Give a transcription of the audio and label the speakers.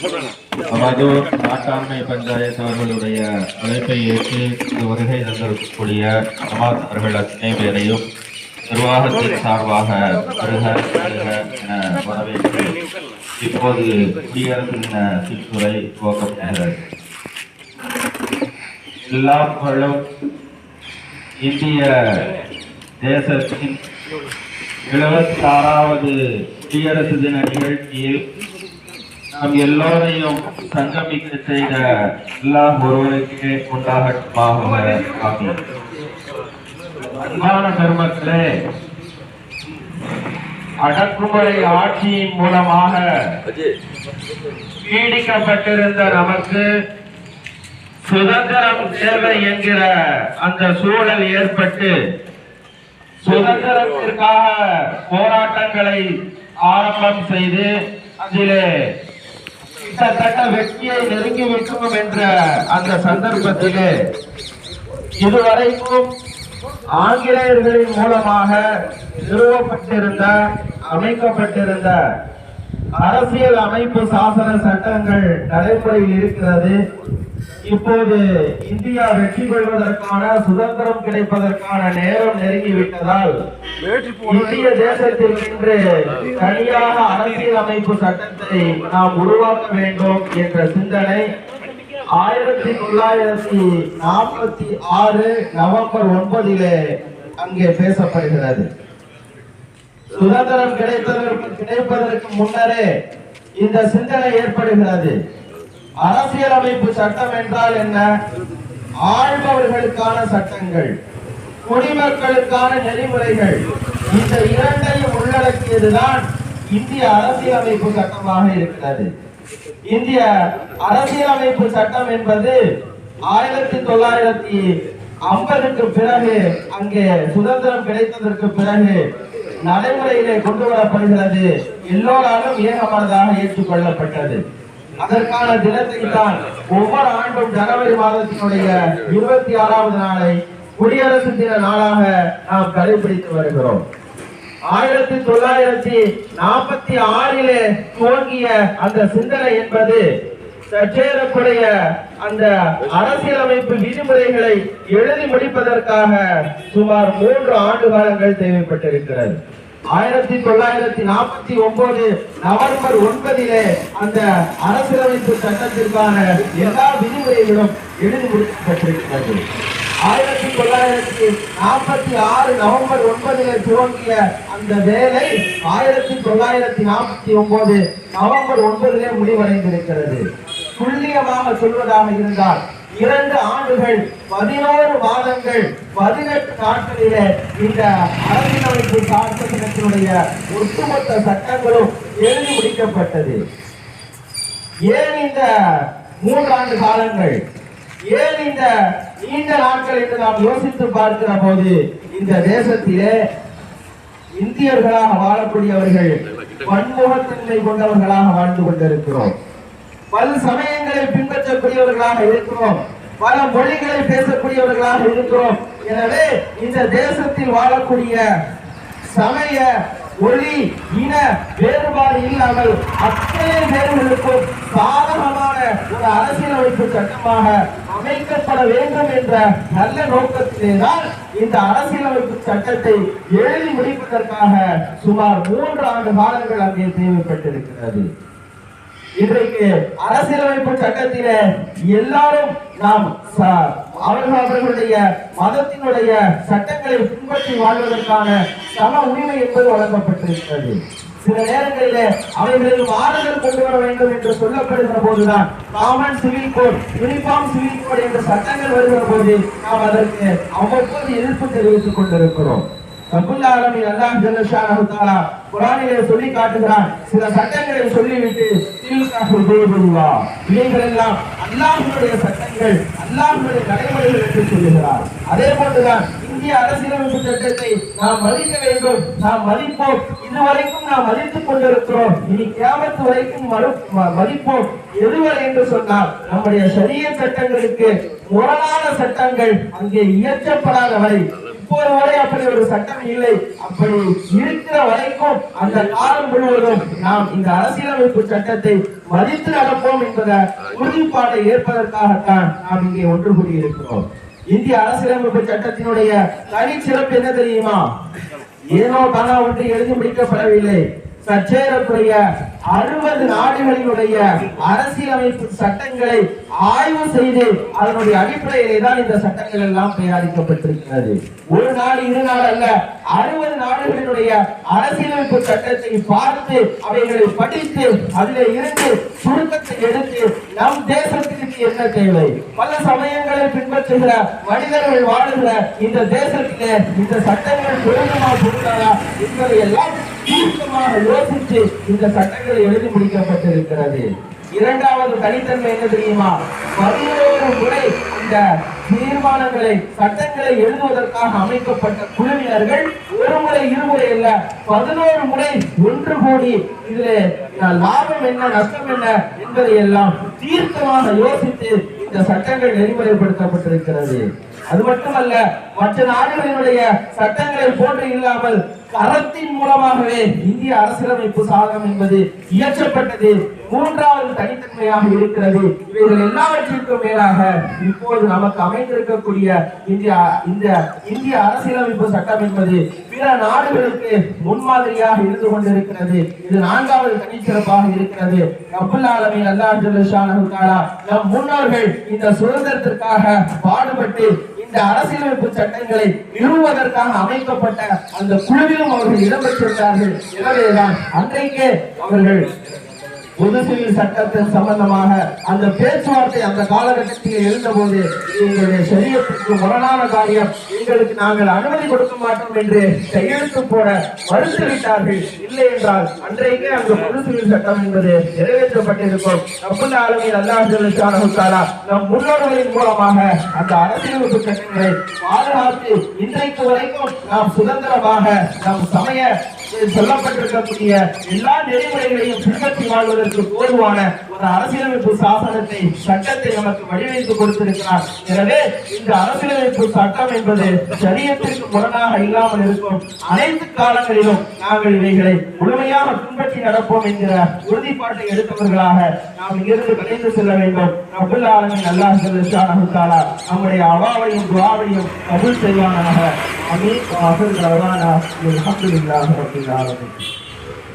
Speaker 1: நமது நாட்டாண்மை பஞ்சாயத்து அவர்களுடைய அழைப்பை ஏற்று இங்கு வருகை தந்திருக்கக்கூடிய நமாஸ் அவர்கள் அத்தனை பேரையும் நிர்வாகத்தின் சார்பாக வருக வருக என வரவேற்று இப்போது குடியரசு தின சிற்றுரை துவக்கப்படுகிறது எல்லா புகழும் இந்திய தேசத்தின் எழுபத்தி ஆறாவது குடியரசு தின நிகழ்ச்சியில் நம் எல்லோரையும் சங்கமிக்க செய்த எல்லா ஒருவருக்கே உண்டாகட்டுமாக அன்பான பெருமக்களே அடக்குமுறை ஆட்சியின் மூலமாக பீடிக்கப்பட்டிருந்த நமக்கு சுதந்திரம் தேவை என்கிற அந்த சூழல் ஏற்பட்டு சுதந்திரத்திற்காக போராட்டங்களை ஆரம்பம் செய்து அதிலே கிட்டத்தட்ட வெற்றியை நெருங்கி விட்டோம் என்ற அந்த சந்தர்ப்பத்திலே இதுவரைக்கும் ஆங்கிலேயர்களின் மூலமாக நிறுவப்பட்டிருந்த அமைக்கப்பட்டிருந்த அரசியல் அமைப்பு சாசன சட்டங்கள் நடைமுறையில் இருக்கிறது. இப்போது இந்தியா வெற்றி பெறுவதற்கான சுதந்திரம் கிடைப்பதற்கான நேரம் நெருங்கிவிட்டதால் இந்திய தேசத்தில் இன்று தனியாக அரசியல் அமைப்பு சட்டத்தை நாம் உருவாக்க வேண்டும் என்ற சிந்தனை ஆயிரத்தி தொள்ளாயிரத்தி நாற்பத்தி ஆறு நவம்பர் ஒன்பதிலே அங்கே பேசப்படுகிறது. சுதந்திரம் கிடைப்பதற்கு கிடைப்பதற்கு முன்னரே இந்த சிந்தனை ஏற்படுகிறது. அரசியலமைப்பு சட்டம் என்றால் என்ன? ஆழ்பவர்களுக்கான சட்டங்கள் குடிமக்களுக்கான நெறிமுறைகள். இந்த இரண்டையும் உள்ளடக்கியதுதான் இந்திய அரசியலமைப்பு சட்டமாக இருக்கிறது. இந்திய அரசியலமைப்பு சட்டம் என்பது ஆயிரத்தி தொள்ளாயிரத்தி ஐம்பதுக்கு பிறகு அங்கே சுதந்திரம் கிடைத்ததற்கு பிறகு நடைமுறையிலே கொண்டு வரப்படுகிறது எல்லோராலும் ஏகமனதாக ஏற்றுக்கொள்ளப்பட்டது. அதற்கான தினத்தை தான் ஒவ்வொரு ஆண்டும் ஜனவரி மாதத்தினுடைய இருபத்தி ஆறாவது நாளை குடியரசு தின நாளாக நாம் கடைபிடித்து வருகிறோம். ஆயிரத்தி தொள்ளாயிரத்தி நாற்பத்தி ஆறிலே துவங்கிய அந்த சிந்தனை என்பது சற்றேறக்குடைய அந்த அரசியலமைப்பு விதிமுறைகளை எழுதி முடிப்பதற்காக சுமார் மூன்று ஆண்டு காலங்கள் தேவைப்பட்டிருக்கிறது. ஆயிரத்தி தொள்ளாயிரத்தி நாற்பத்தி ஒன்பது நவம்பர் ஒன்பதிலே அந்த அரசியலமைப்பு சட்டத்திற்கான எல்லா விதிமுறைகளும் எழுதி முடிக்கப்பட்டிருக்கிறது. ஆயிரத்தி தொள்ளாயிரத்தி நாற்பத்தி ஆறு நவம்பர் ஒன்பதிலே துவங்கிய அந்த வேலை ஆயிரத்தி தொள்ளாயிரத்தி நாற்பத்தி ஒன்பது நவம்பர் ஒன்பதிலே முடிவடைந்திருக்கிறது. துல்லியமாக சொல்வதாக இருந்தால் இரண்டு ஆண்டுகள் பதினோரு மாதங்கள் பதினெட்டு நாட்களிலே இந்த அரசியலமைப்பு சாசனத்தினுடைய ஒட்டுமொத்த சட்டங்களும் எழுதி முடிக்கப்பட்டது. ஏன் இந்த மூன்றாண்டு காலங்கள்? ஏன் இந்த நீண்ட நாட்கள் என்று நாம் யோசித்து பார்க்கிற போது இந்த தேசத்திலே இந்தியர்களாக வாழக்கூடியவர்கள் பன்முகத்தன்மை கொண்டவர்களாக வாழ்ந்து கொண்டிருக்கிறோம். பல சமயங்களை பின்பற்றக்கூடியவர்களாக இருக்கிறோம். பல மொழிகளை பேசக்கூடியவர்களாக இருக்கிறோம். எனவே இந்த தேசத்தில் வாழக்கூடிய சமய ஒளி இன வேறுபாடு இல்லாமல் அத்தனை பேர்களுக்கும் சாதகமான ஒரு அரசியலமைப்பு சட்டமாக அமைக்கப்பட வேண்டும் என்ற நல்ல நோக்கத்திலேதான் இந்த அரசியலமைப்பு சட்டத்தை எழுதி முடிப்பதற்காக சுமார் மூன்று ஆண்டு காலங்கள் அங்கே தேவைப்பட்டிருக்கிறது. இன்றைக்கு அரசியலமைப்பு சட்டத்திலே எல்லாரும் நாம் ச- அவர்கள் அவர்களுடைய மதத்தினுடைய சட்டங்களை பின்பற்றி வாழ்வதற்கான சம உரிமை என்பது வழங்கப்பட்டிருக்கிறது. சில நேரங்களிலே அவைகளில் மாறுதல் கொண்டு வர வேண்டும் என்று சொல்லப்படுகிற போதுதான் common civil code uniform civil code என்ற சட்டங்கள் வருகிற போது நாம் அதற்கு அவ்வப்போது எதிர்ப்பு தெரிவித்துக் கொண்டிருக்கிறோம். ரப்புல் ஆலமீன் அல்லாஹ் ஜல்லஷானஹு தஆலா குர்ஆனிலே சொல்லி காட்டுகிறான். சில சட்டங்களை சொல்லிவிட்டு தில்கா ஹுதூதுல்லாஹ் இவைகளெல்லாம் அல்லாஹ்வுடைய சட்டங்கள் அல்லாஹ்வுடைய நடைமுறைகள் என்று சொல்லுகிறார். அதே போன்றுதான் இந்திய அரசியலமைப்பு சட்டத்தை நாம் மதிக்க வேண்டும் நாம் மதிப்போம். இதுவரைக்கும் நாம் மதித்துக் கொண்டிருக்கிறோம். இனி கேமத்து வரைக்கும் மறு- ம- மதிப்போம். எதுவரை என்று சொன்னால் நம்முடைய சரிய சட்டங்களுக்கு முரணான சட்டங்கள் அங்கே இயற்றப்படாதவரை இப்போது வரை அப்படி ஒரு சட்டம் இல்லை. அப்படி இருக்கிற வரைக்கும் அந்த காலம் முழுவதும் நாம் இந்த அரசியலமைப்பு சட்டத்தை மதித்து நடப்போம் என்பத உறுதிப்பாட்டை ஏற்பதற்காகத்தான் நாம் இங்கே ஒன்று கூடியிருக்கிறோம் இந்திய அரசியலமைப்பு சட்டத்தினுடைய தனி சிறப்பு என்ன தெரியுமா? ஏனோ தானா ஒன்று எழுதி முடிக்கப்படவில்லை. சற்றேறக்குறைய அறுபது நாடுகளினுடைய அரசியலமைப்பு சட்டங்களை ஆய்வு செய்து அதனுடைய அடிப்படையிலே தான் இந்த சட்டங்கள் எல்லாம் தயாரிக்கப்பட்டிருக்கிறது. ஒரு நாடு இரு நாடு அல்ல அறுபது நாடுகளினுடைய அரசியலமைப்பு சட்டத்தை பார்த்து அவைகளை படித்து அதில் இருந்து சுருக்கத்தை எடுத்து நம் தேசத்திற்கு என்ன தேவை? பல சமயங்களை பின்பற்றுகிற மனிதர்கள் வாழுகிற இந்த தேசத்திலே இந்த சட்டங்கள் பொருந்துமா பொருந்தாதா? என்பதை எல்லாம் தீர்க்கமாக யோசித்து இந்த சட்டங்களை எழுதி முடிக்கப்பட்டிருக்கிறது. இரண்டாவது தனித்தன்மை என்ன தெரியுமா? பதினோரு முறை இந்த தீர்மானங்களை சட்டங்களை எழுதுவதற்காக அமைக்கப்பட்ட குழுவினர்கள் ஒரு முறை இருமுறை அல்ல பதினோரு முறை ஒன்று கூடி இதிலே லாபம் என்ன நஷ்டம் என்ன என்பதை எல்லாம் தீர்க்கமாக யோசித்து இந்த சட்டங்கள் நெறிமுறைப்படுத்தப்பட்டிருக்கிறது. அது மட்டுமல்ல மற்ற நாடுகளினுடைய சட்டங்களை போன்று இல்லாமல் கரத்தின் மூலமாகவே இந்திய அரசியலமைப்பு சாதனம் என்பது இயற்றப்பட்டது. மூன்றாவது தனித்தன்மையாக இருக்கிறது. இவைகள் எல்லாவற்றிற்கும் மேலாக இப்போது நமக்கு அமைந்திருக்கக்கூடிய இந்திய இந்த இந்திய அரசியலமைப்பு சட்டம் என்பது பிற நாடுகளுக்கு முன்மாதிரியாக இருந்து கொண்டிருக்கிறது. இது நான்காவது தனிச்சிறப்பாக இருக்கிறது. அப்துல் ஆலமின் அல்லாஹ் நம் முன்னோர்கள் இந்த சுதந்திரத்திற்காக பாடுபட்டு இந்த அரசியலமைப்பு சட்டங்களை நிறுவுவதற்காக அமைக்கப்பட்ட அந்த குழுவிலும் அவர்கள் இடம்பெற்றிருந்தார்கள் எனவேதான் அன்றைக்கே அவர்கள் பொது சட்டத்தின் சம்பந்தமாக அந்த பேச்சுவார்த்தை அந்த காலகட்டத்தில் எழுந்தபோது எங்களுடைய சரீரத்திற்கு முரணான காரியம் எங்களுக்கு நாங்கள் அனுமதி கொடுக்க மாட்டோம் என்று கையெழுத்து போட மறுத்துவிட்டார்கள். இல்லை என்றால் அன்றைக்கே அந்த பொது சட்டம் என்பது நிறைவேற்றப்பட்டிருக்கும். அப்துல் ஆலமின் அல்லாஹ் ஜல்லஷானஹு நம் முன்னோர்களின் மூலமாக அந்த அரசியலமைப்பு சட்டங்களை பாதுகாத்து இன்றைக்கு வரைக்கும் நாம் சுதந்திரமாக நம் சமய சொல்லப்பட்டிருக்கக்கூடிய எல்லா நெறிமுறைகளையும் பின்பற்றி வாழ்வதற்கு போதுவான ஒரு அரசியலமைப்பு சாசனத்தை சட்டத்தை நமக்கு வடிவமைத்து கொடுத்திருக்கிறார். எனவே இந்த அரசியலமைப்பு சட்டம் என்பது சரியத்திற்கு முரணாக இல்லாமல் இருக்கும். அனைத்து காலங்களிலும் நாங்கள் இவைகளை முழுமையாக பின்பற்றி நடப்போம் என்கிற உறுதிப்பாட்டை எடுத்தவர்களாக நாம் இங்கிருந்து விரைந்து செல்ல வேண்டும். அபுல் ஆலமின் அல்லாஹ் ஜல்லஷானஹு நம்முடைய அவாவையும் துவாவையும் கபூல் செய்வானாக. அமீன். வ ஆஃபிர் தஅவானா ఆరాధించారు